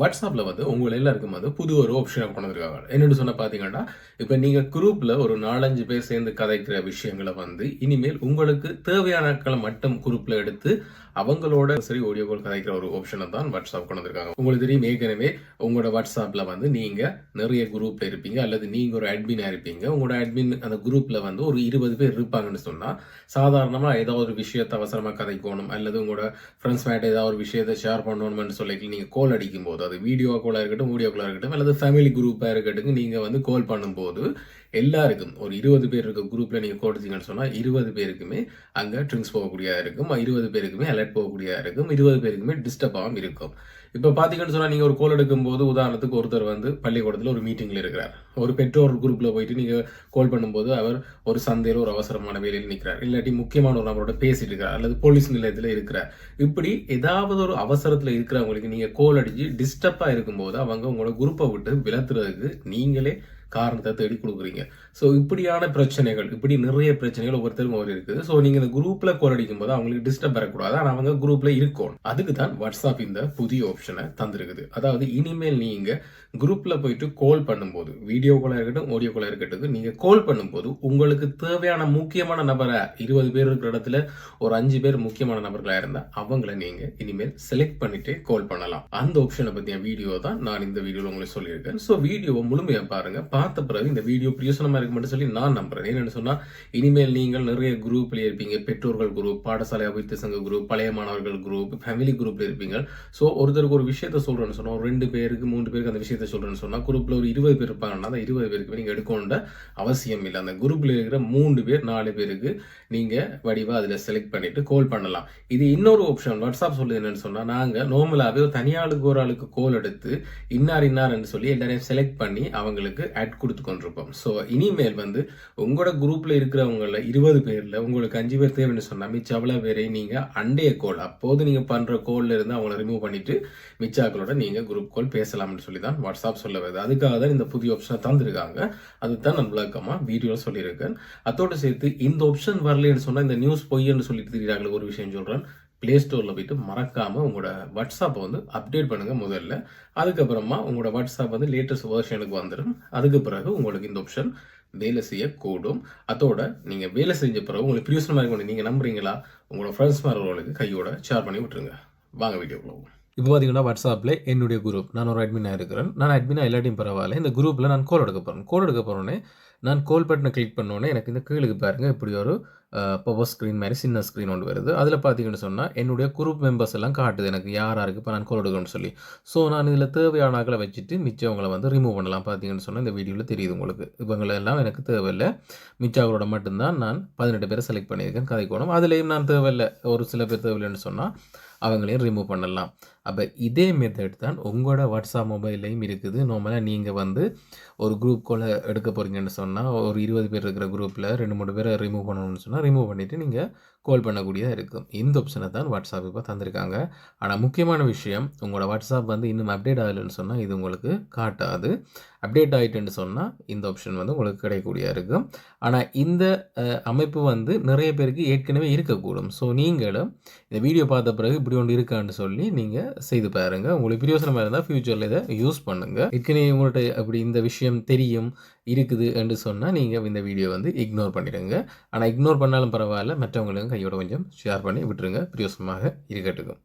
வாட்ஸ்அப்பில் வந்து உங்கள் எல்லாருக்கும் வந்து புது ஒரு ஆப்ஷனை கொண்டு வந்திருக்காங்க. என்னென்னு சொன்ன பார்த்தீங்கன்னா இப்போ நீங்கள் குரூப்பில் ஒரு நாலஞ்சு பேர் சேர்ந்து கதைக்கிற விஷயங்களை வந்து இனிமேல் உங்களுக்கு தேவையான ஆட்களை மட்டும் குரூப்பில் எடுத்து அவங்களோட சரி ஆடியோ கால் கதைக்கிற ஒரு ஆப்ஷனை தான் வாட்ஸ்அப் கொண்டு வந்திருக்காங்க. உங்களுக்கு தெரியும் ஏற்கனவே உங்களோட வாட்ஸ்அப்பில் வந்து நீங்கள் நிறைய குரூப்பில் இருப்பீங்க அல்லது நீங்கள் ஒரு அட்மினாக இருப்பீங்க. உங்களோட அட்மின் அந்த குரூப்பில் வந்து ஒரு இருபது பேர் இருப்பாங்கன்னு சொன்னால் சாதாரணமாக ஏதாவது ஒரு விஷயத்தை அவசரமாக கதைக்கணும் அல்லது உங்களோட ஃப்ரெண்ட்ஸ் மேட்ட ஏதாவது ஒரு விஷயத்தை ஷேர் பண்ணணும்னு சொல்லி நீங்கள் கால் அடிக்கும் போது அது வீடியோ காலாக இருக்கட்டும் வீடியோ காலாக இருக்கட்டும் அல்லது ஃபேமிலி குரூப்பாக இருக்கட்டும் நீங்கள் வந்து கால் பண்ணும்போது எல்லாருக்கும் ஒரு இருபது பேர் இருக்க குரூப்பில் நீங்கள் கோடிச்சிங்கன்னு சொன்னால் இருபது பேருக்குமே அங்கே ட்ரிங்க்ஸ் போகக்கூடியதாக இருக்கும். இருபது பேருக்குமே அலர்ட் போகக்கூடியதாக இருக்கும். இருபது பேருக்குமே டிஸ்டர்ப் இருக்கும். இப்போ பார்த்தீங்கன்னு சொன்னால் நீங்கள் ஒரு கோல் எடுக்கும்போது உதாரணத்துக்கு ஒருத்தர் வந்து பள்ளிக்கூடத்தில் ஒரு மீட்டிங்கில் இருக்கிறார். ஒரு பெற்றோர் குரூப்பில் போயிட்டு நீங்கள் கோல் பண்ணும்போது அவர் ஒரு சந்தையில் ஒரு அவசரமான வேலையில் நிற்கிறார் இல்லாட்டி முக்கியமான ஒரு நபரோட பேசிட்டு இருக்கிறார். அல்லது போலீஸ் நிலையத்தில் இருக்கிறார். இப்படி ஏதாவது ஒரு அவசரத்தில் இருக்கிறவங்களுக்கு நீங்கள் கோல் அடிச்சு டிஸ்டர்பாக இருக்கும்போது அவங்க உங்களோட குரூப்பை விட்டு விளத்துறதுக்கு நீங்களே காரணத்தை தேடி கொடுக்குறீங்க. ஸோ இப்படியான பிரச்சனைகள் இப்படி நிறைய பிரச்சனைகள் ஒவ்வொருத்தரும் ஒரு இருக்குது. ஸோ நீங்கள் இந்த குரூப்பில் கோல் அடிக்கும் போது அவங்களுக்கு டிஸ்டர்ப் வரக்கூடாது. ஆனால் அவங்க குரூப்பில் இருக்கும். அதுக்கு தான் வாட்ஸ்அப் இந்த புதிய ஆப்ஷனை தந்திருக்குது. அதாவது இனிமேல் நீங்கள் குரூப்பில் போயிட்டு கால் பண்ணும்போது வீடியோ காலாக இருக்கட்டும் ஆடியோ காலாக இருக்கட்டும் நீங்கள் கால் பண்ணும்போது உங்களுக்கு தேவையான முக்கியமான நபரை இருபது பேர் இருக்கிற இடத்துல ஒரு அஞ்சு பேர் முக்கியமான நபர்களாக இருந்தால் அவங்கள நீங்கள் இனிமேல் செலக்ட் பண்ணிட்டு கால் பண்ணலாம். அந்த ஆப்ஷனை பற்றிய வீடியோ தான் நான் இந்த வீடியோவில் உங்களுக்கு சொல்லியிருக்கேன். ஸோ வீடியோவை முழுமையாக பாருங்கள் பார்த்த பிறகு இந்த வீடியோ பிரியோசனமாக இருக்க மட்டும் சொல்லி நான் நம்புறேன். என்னென்னு சொன்னால் இனிமேல் நீங்கள் நிறைய குரூப்ல இருப்பீங்க. பெற்றோர்கள் குரூப் பாடசாலை அபிவிருத்தி சங்க குரூப் பழைய மாணவர்கள் குரூப் ஃபேமிலி குரூப்ல இருப்பீங்க. ஸோ ஒருத்தருக்கு ஒரு விஷயத்த சொல்கிறேன்னு சொன்னால் ஒரு ரெண்டு பேருக்கு மூன்று பேருக்கு அந்த விஷயத்த சொல்கிறேன்னு சொன்னால் குரூப்பில் ஒரு இருபது பேர் இருப்பாங்கன்னா அந்த இருபது பேருக்கு நீங்கள் எடுக்கணுன்ற அவசியம் இல்லை. அந்த குரூப்ல இருக்கிற மூன்று பேர் நாலு பேருக்கு நீங்கள் வடிவாக அதில் செலக்ட் பண்ணிவிட்டு கால் பண்ணலாம். இது இன்னொரு ஆப்ஷன் வாட்ஸ்அப் சொல்லுது என்னென்னு சொன்னால் நாங்கள் நார்மலாவே ஒரு தனியாளுக்கு ஒரு ஆளுக்கு கோல் எடுத்து இன்னார் இன்னார்னு சொல்லி எல்லாரையும் செலக்ட் பண்ணி அவங்களுக்கு ஆட் கொடுத்து கொண்டிருப்போம் ஸோ இனிமேல் வந்து உங்களோட குரூப்ல இருக்கிறவங்கள இருபது பேர்ல உங்களுக்கு அஞ்சு பேர் தேவைன்னு சொன்னா மிச்ச அவ்வளோ பேரையும் நீங்க அண்டைய கோல் அப்போது நீங்க பண்ற கோல்ல இருந்து அவங்கள ரிமூவ் பண்ணிட்டு மிச்சாக்களோட நீங்க குரூப் கோல் பேசலாம்னு சொல்லி தான் வாட்ஸ்அப் சொல்ல வருது. அதுக்காக தான் இந்த புதிய ஆப்ஷனை தந்திருக்காங்க. அதுதான் நான் விளக்கமா வீடியோவில் சொல்லியிருக்கேன். அதோட சேர்த்து இந்த ஆப்ஷன் வரலன்னு சொன்னா இந்த நியூஸ் பொய்ன்னு சொல்லிட்டு தெரியுறாங்களே ஒரு விஷயம் சொல்றேன். பிளே ஸ்டோரில் போயிட்டு மறக்காமல் உங்களோட வாட்ஸ்அப்பை வந்து அப்டேட் பண்ணுங்கள் முதல்ல. அதுக்கப்புறமா உங்களோட வாட்ஸ்அப் வந்து லேட்டஸ்ட் வேர்ஷனுக்கு வந்துடும் அதுக்கு பிறகு உங்களுக்கு இந்த ஆப்ஷன் வேலை செய்யக்கூடும். அதோட நீங்கள் வேலை செஞ்ச பிறகு உங்களுக்கு பிரியோசனமாக இருக்கும் நீங்கள் நம்புறீங்களா? உங்களோட ஃப்ரெண்ட்ஸ் மாறவர்களுக்கு கையோட ஷேர் பண்ணி விட்டுருங்க. வாங்க வீடியோக்குள்ள போவோம். இப்போ பார்த்தீங்கன்னா வாட்ஸ்அப்பில் என்னுடைய குரூப் நான் ஒரு அட்மினாக இருக்கிறேன். நான் அட்மினாக இல்லாட்டியும் பரவாயில்ல. இந்த குரூப்பில் நான் கோல் எடுக்க போகிறேன் கோல் எடுக்க போகிறோன்னே நான் கோல் பட்டனை கிளிக் பண்ணோன்னே எனக்கு இந்த கீழுக்கு பாருங்கள் இப்படி ஒரு பவர் ஸ்க்ரீன் மாதிரி சின்ன ஸ்க்ரீன் ஒன்று வருது. அதில் பார்த்தீங்கன்னு சொன்னால் என்னுடைய குரூப் மெம்பர்ஸ் எல்லாம் காட்டுது. எனக்கு யார் யாருக்கு இப்போ நான் கொடுக்கணும்னு சொல்லி. ஸோ நான் இதில் தேவையான ஆக்களை வச்சுட்டு மிச்சவங்களை வந்து ரிமூவ் பண்ணலாம் பார்த்தீங்கன்னு சொன்னால் இந்த வீடியோவில் தெரியுது உங்களுக்கு. இவங்களை எல்லாம் எனக்கு தேவையில்லை. மிச்சவங்களோட மட்டும்தான் நான் பதினெட்டு பேரை செலக்ட் பண்ணியிருக்கேன். கதைக்கோணும். அதுலேயும் நான் தேவையில்லை. ஒரு சில பேர் தேவையில்லைன்னு சொன்னால் அவங்களையும் ரிமூவ் பண்ணலாம். அப்போ இதே மெத்தட் தான் உங்களோட வாட்ஸ்அப் மொபைல்லையும் இருக்குது. நார்மலாக நீங்கள் வந்து ஒரு குரூப் கோல எடுக்க போகிறீங்கன்னு சொன்னால் ஒரு இருபது பேர் இருக்கிற குரூப்பில் ரெண்டு மூணு பேரை ரிமூவ் பண்ணணும்னு சொன்னால் ரிமூவ் பண்ணிவிட்டு நீங்கள் கால் பண்ணக்கூடியதாக இருக்கும். இந்த ஆப்ஷனை தான் வாட்ஸ்அப் இப்போ தந்திருக்காங்க. ஆனால் முக்கியமான விஷயம் உங்களோட வாட்ஸ்அப் வந்து இன்னும் அப்டேட் ஆகலைன்னு சொன்னால் இது உங்களுக்கு காட்டாது. அப்டேட் ஆகிட்டுன்னு சொன்னால் இந்த ஆப்ஷன் வந்து உங்களுக்கு கிடைக்கக்கூடியதாக இருக்கும். ஆனால் இந்த அமைப்பு வந்து நிறைய பேருக்கு ஏற்கனவே இருக்கக்கூடும். ஸோ நீங்களும் இந்த வீடியோ பார்த்த பிறகு இப்படி ஒன்று இருக்கான்னு சொல்லி நீங்கள் செய்து பாருங்கள் உங்களுக்கு பிரியோசனமாக இருந்தால் ஃப்யூச்சரில் இதை யூஸ் பண்ணுங்கள் இதுக்குன்னு உங்கள்கிட்ட அப்படி இந்த விஷயம் தெரியும் இருக்குது என்று சொன்னால் நீங்கள் இந்த வீடியோ வந்து இக்னோர் பண்ணிடுங்க. ஆனால் இக்னோர் பண்ணாலும் பரவாயில்ல. மற்றவங்களுக்கும் கையோட கொஞ்சம் ஷேர் பண்ணி விட்டுருங்க. பிரியோசனமாக இருக்கட்டுக்கும்